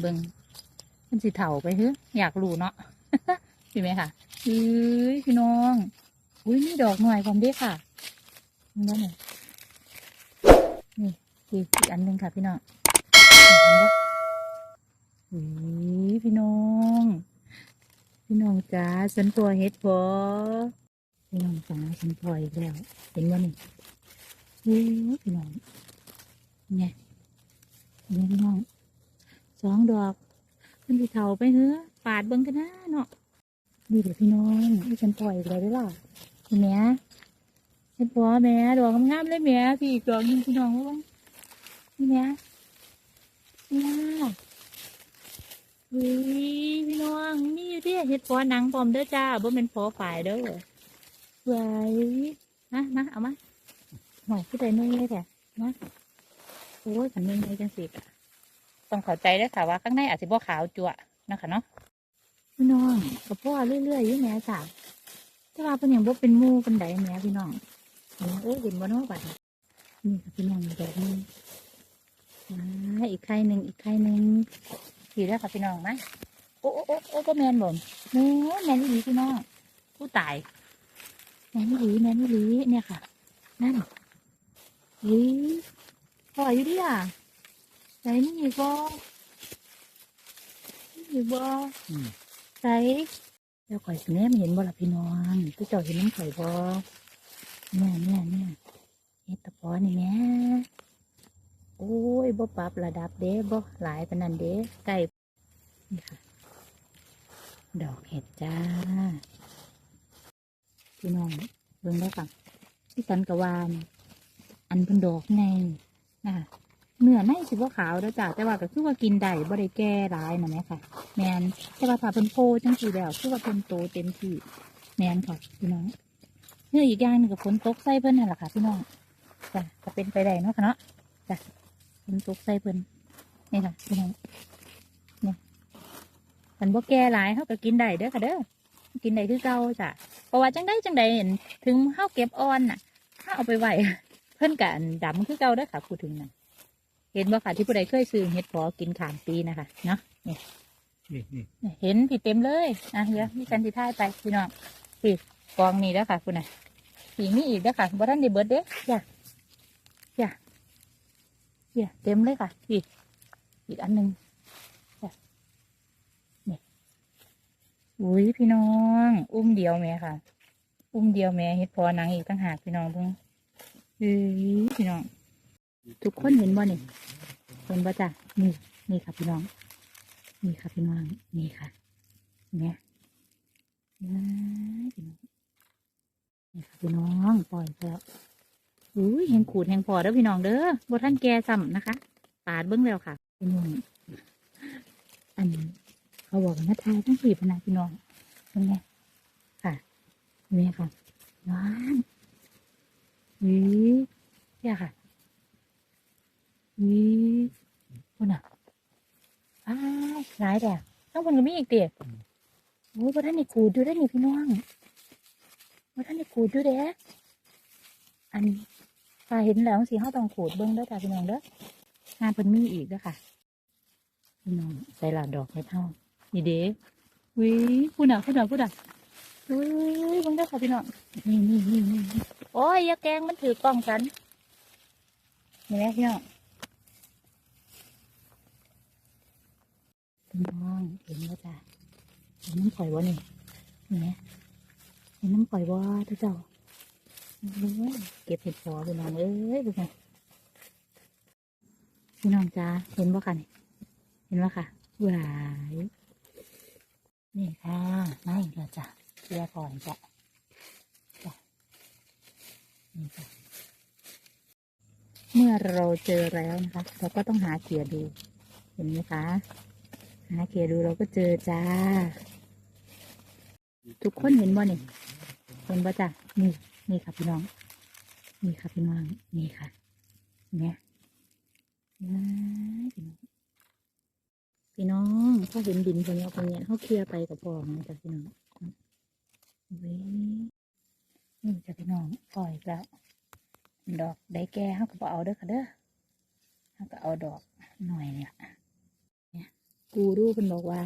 เบิ่งมันสิเถ่าไปเฮ้ยอยากรู้เนาะเห็นไหมค่ะเอ้ยพี่น้องอุ้ยนี่ดอกหน่อยความเด้ค่ะนั่นนี่อีกอีกอันหนึ่งค่ะพี่น้องเห็นปะอุ้ยพี่น้อง พี่น้องจ้าฉันพอเฮ็ดพอพี่น้องจ้าฉันพออีกแล้ว เห็นว่านี่โอ้ยพี่น้องเนี่ยเนี่ยพี่น้อง สองดอกมันสิเถาไปเฮ้อปาดเบิ่งกันนะเนาะนี่เดี๋ยวพี่น้องที่ฉันปล่อยอีกแล้วได้หรอเห็นไหมฉันพอแม่ดอกงามๆเลยแม่พี่อีกดอกหนึงพี่น้องว่านี่แม่นี่ล่ะเฮ้ยพี่น้องนี่อยู่ที่เห็ดพอหนังปลอมเด้อจ้าบ่เป็นพอฝ่ายเด้อไว้นะมาเอามาหน่อยผู้ใดนุ่งเลยแท้นะโอ้ยขันนุ่งเลยจังสิกะ ต้องเข้าใจด้อค่ะว่าข้างในอาจจะบ่ขาวจั่วนะคะเนาะพี่น้องกับพ่อเรื่อยๆอยู่แม่จ้าแต่ว่าเป็นอย่างบ่เป็นมูเป็นใดแม่พี่น้องเห็นโอ้ยเห็นบ่เนาะบัดนี้นี่ค่ะพี่น้องแบบนี้มาอีกไข่หนึ่งอีกไข่หนึ่งสีแล้วค่ะพี่น้องนะโอ้โอ้โอ้โอ้ก็แมนบ่มแมนแมนอีหลีพี่น้องผู้ตายแมนอีหลีแมนอีหลีเนี่ยค่ะ นั่นเฮ้ยพออยู่ดิอะ ใส่นี่อีกบ่นี่อีกบ่อืมใส่แล้วข่อยสิแนมเห็นบ่ล่ะพี่น้องพี่เจ้าเห็นน้ำข่อยบ่เนี่ยเนี่ยเนี่ยเฮ็ดตะปอนี่แหม่โอ้ยบ่ปรับระดับเด้บ่หลายปานนั้นเด้ใกล้นี่ค่ะ ดอกเห็ดจ้า พี่น้องเบิ่งได้ค่ะที่สันกะวาน อันเป็นดอกไงนะคะ เนื้อในสิบ่ขาวแล้วจ้าแต่ว่าก็คือว่ากินได้บ่ได้แก่ร้ายนะแม่ค่ะ แมนแต่ว่าถ้าเป็นโพจังสีแล้วคือว่าเป็นโตเต็มที่แมนค่ะพี่น้องเนื้ออีกอย่างหนึงกับฝนตกใส่เพิ่นนั่นแหละค่ะพี่น้องจ้ะก็เป็นไปได้เนาะค่ะเนาะเป็นตุกใส่เพิ่นนี่ค่ะพี่น้องเนี่ยมันบ่แก่หลายเขาก็กินได้เด้อค่ะเด้อกินได้คือเก่าจ้ะเพราะว่าจังได้จังใดเห็น ถึงเฮาเก็บอ่อนน่ะถ้าเอาไปไหวเพิ่นกันดำคือเก่าเด้อค่ะพูดถึงน่ะ ห็นบ่ค่ะที่ผู้ใดเคยซื้อเห็ดพอกินขามปีนะคะเนาะนี่นี่นี่นี่เห็นผิดเต็มเลยอะเดี๋ยวมีกันที่ท้ายไปพี่น้องพี่กองนี่แล้วค่ะคุณน่ะพี่มีอีกแล้วค่ะบ่ทันได้เบิดเด้อย่าอย่าเนี่ยเต็มเลยค่ะอีกอีกอันหนึ่งจ้ะนี่อุ้ยพี่น้อง อุ้มเดียวแม่ค่ะ อุ้มเดียวแม่เฮ็ดพอหนังอีกตั้งหากพี่น้องเพิ่งเอ้ยพี่น้อง ทุกคนเห็นบ่นี่เห็นบ่จ้ะนี่นี่ค่ะพี่น้อง นี่ค่ะพี่น้องนี่ค่ะเนี่ยว้ยนี่ค่ะพี่น้องปล่อยแล้วอุ้ยแหงขูดแหงพอเด้อพี่น้องเด้อบ่ท่านแก่ซ้ำนะคะปาดเบิ้งแล้วค่ะพี่น้องอันนี้เขาบอกว่ามาทายทั้งสี่พนาพี่น้องเป็นไงค่ะนี่ค่ะว้านวิเนี่ยค่ะวิคุณอะอ้าย หลายแต่ต้องคนก็มีอีกเดียโอ้ยบ่ท่านได้ขูดอยู่ได้อนี่พี่น้องบ่ท่านได้ขูดอยู่เด้ออันถ้าเห็นแล้วสิเขาต้องขูดเบิ้งเด้อจ้าพี่น้องเด้องานเพิ่นมีอีกเด้อค่ะพี่น้องใส่หลาดดอกให้เท่านี่เด้วิพูดหน่ะพูดหน่ะพูดหน่ะอุ้ยเบิ่งเด้อค่ะพี่น้องนี่นี่นี่นี่นี่โอ้ยอย่าแกล้งมันถือกล้องฉันนี่แหละพี่น้อง พี่น้องเห็นไหมจ้าเห็นน้ำข่อยบ่นี่เนี่แหละเห็นน้ำข่อยบ่ทุกเจ้าโอ้ยเก็บเห็ดพอพี่น้องเอ้ยดูไงพี่น้องจ้าเห็นบ่คะนี่เห็นบ่ค่ะหวายนี่ค่ะไม่เราจ้ะเกลียก่อนจ้ะจ้ะนี่จ้ะเมื่อเราเจอแล้วนะคะ เราก็ต้องหาเขียดู เห็นไหมคะ หาเขียดูเราก็เจอจ้า ทุกคนเห็นบ่นี่เห็นบ่จ้ะนี่นี่ค่ะพี่น้อง นี่ค่ะพี่น้องนี่ค่ะเนี่ยว้ายพี่น้องพี่น้องเขาเห็นดินคนนี้คนนี้เขาเคลียร์ไปกับพ่อนะจ้ะพี่น้องเว้ยนี่จ้ะพี่น้องปล่อยแล้วดอกได้แก่เขาก็บเอาเด้อค่ะเด้อเขาก็เอาดอกหน่อยเนี่ยเนี่ยเก็กูรูเพิ่นบอกว่า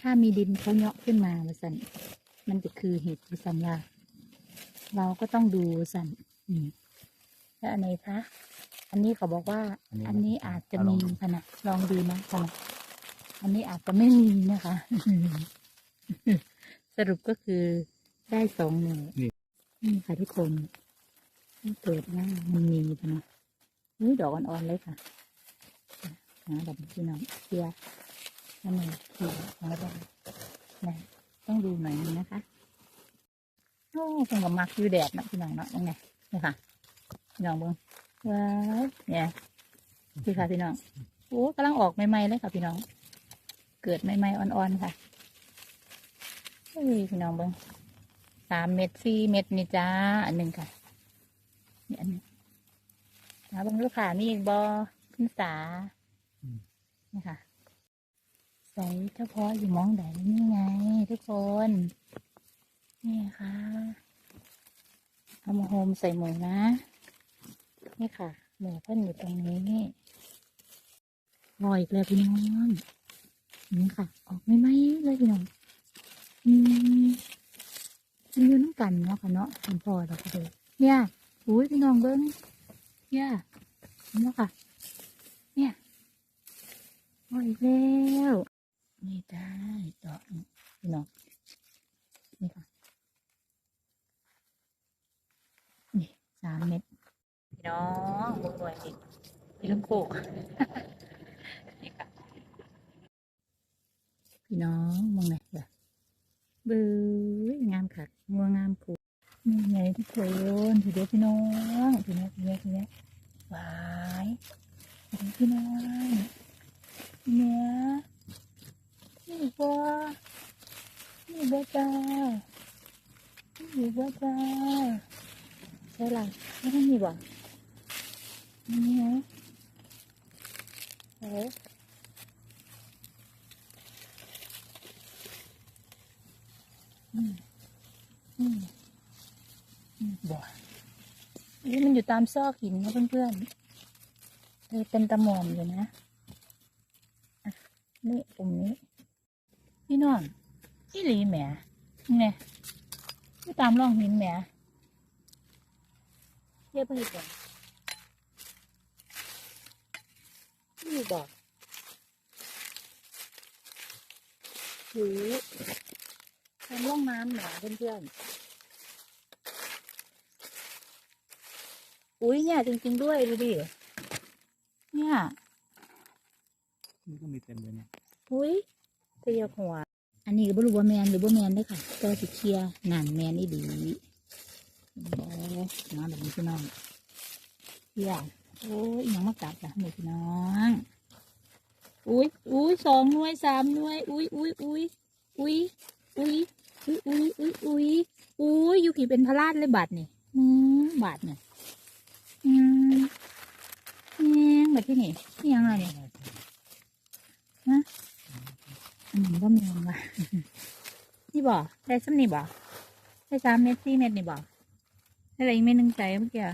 ถ้ามีดินเขาเนาะขึ้นมาว่าสันมันจะคือเห็ดว่าสันว่า เราก็ต้องดูว่าสันอืมแล้วอันไหนคะอันนี้เขาบอกว่า อันนี้อาจจะมีขนาดลองดูนะขนาดอันนี้อาจจะไม่มีนะคะ สรุปก็คือได้สองหนึ่งนี่ค่ะทุกคนมันเกิดหน้ามันมีปะนะนี่ดอกอ่อนๆเลยค่ะนะแบบพี่น้องเชียร์อั นนี้คือหัวดอกนะต้องดูหน่อยนึงนะคะโอ้คงกับมักอยู่แดดนะพี่น้องเนาะยังไงนี่ค่ะพี่น้องเบิ้งว้าวเนี่ยพี่ค่ะพี่น้องโอ้กำลังออกใหม่ๆเลยค่ะพี่น้อง เกิดใหม่ๆอ่อนๆค่ะเฮ้ยพี่น้องเบิ้งสามเม็ดสี่เม็ดนี่จ้าอันหนึ่งค่ะนี่อันหนึงหาเบิ้งลูกค้ามีอีกบอขึ้นสานี่ค่ะ ใส่เฉพาะอยู่มองใดนี่ไง ทุกคน นี่ค่ะเอามาโฮมใส่หมูนะ นี่ค่ะ หมูเพิ่นอยู่ตรงนี้นี่ลอยอีกแล้วพี่น้องนี่ค่ะ ออกไม่ไหมเลยพี่น้องอืมมันอยู่น้ำกันเนาะค่ะเนาะคุณพ่อเราก็เลยเนี่ยอุ้ยพี่น้องเบิ้งเนี่ยเนไหมค่ะ เนี่ยลอยอีกแล้ว นี่ได้ดอกพี่น้องนี่ค่ะนี่สามเม็ดพี่น้องบุกหน่วยนี่พี่ลูกโคกนี่ค่ะพี่น้องมองไหนอยแบบเบื้องามค่ะงัวงามผูนี่ไงทุกคนทีเดียวพี่น้องทีนี้ทีนี้ทีนี้หวายพี่น้องเนี่ยนี่บัว นี่บัวจ้านี่บัวจ้าใช่ละไม่ต้มีบ่นี่ไงเฮ้ยอืมอืมอืมบ่นี่มันอยู่ตามซอกหินนะเพื่อนๆเลยเป็นตะหมอมอยู่นะอะนี่ตรงนี้ พี่น้อง พี่หลีแหมนี่ไงอยู่ตามร่องหินแหมเทียบไปก่อนนี่บอกหือทำร่องน้ำหนาเพื่อนๆ อุ้ยเนี่ยจริง ๆ ด้วยดูดิ เนี่ย นี่ก็มีเต็มเลยนะอุ้ยเตียหัว อันนี้ก็บรูว่าแมนหรือบ่าแมนด้วยค่ะแต่ว่าสิเคียร์งานแมนนี่ดีโอ้น้องแบบนี้พี่น้องเคียโอ้ยยังมากัดจ้ะหนูพี่น้องอุ้ยอุ้ยสองหน่วยสามหน่วย อุ้ยอุ้ยอุ้ยอุ้ยอุ้ยอุ้ยอุ้ยอุ้ยอุ้ยอุ้ยยูกี่เป็นพระราชเลยบาทนี่อืมบาทเนี่ยอืมอืมแบบที่นี่นี่ยังไงเนี่ย อันนี้ก็แมนว่ะนี่บ่ได้ซ้ำนี่บ่ได้สามเม็ดสี่เม็ดนี่บ่ได้อะไรอีกเม็ดหนึ่งใจเมื่อกี้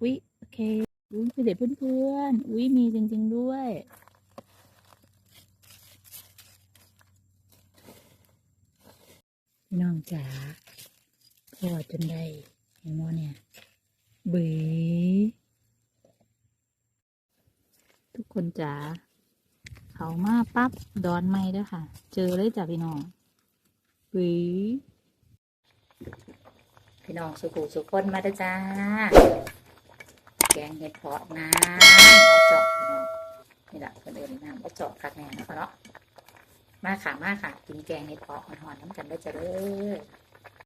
อุ้ยโอเคอุ้ยคือเด็กเพื่อนๆอุ้ยมีจริง ๆด้วยน้องจ๋าพอจนได้เห็นโมเนี่ยเบยทุกคนจ๋า เขามาปั๊บดอนไม่ด้วยค่ะ เจอเลยจ้ะพี่น้องวิพี่น้องสุขุสุขคนมาด้อจ้า แกงเห็ดเพาะน้ำเอาเจาะพี่น้องนี่แหละคนอื่นน้ำเอาเจาะคักแน่นะคะเนาะมาค่ะมาค่ะกินแกงเห็ดเพาะหอนๆน้ำกันได้จ้ะเด้อ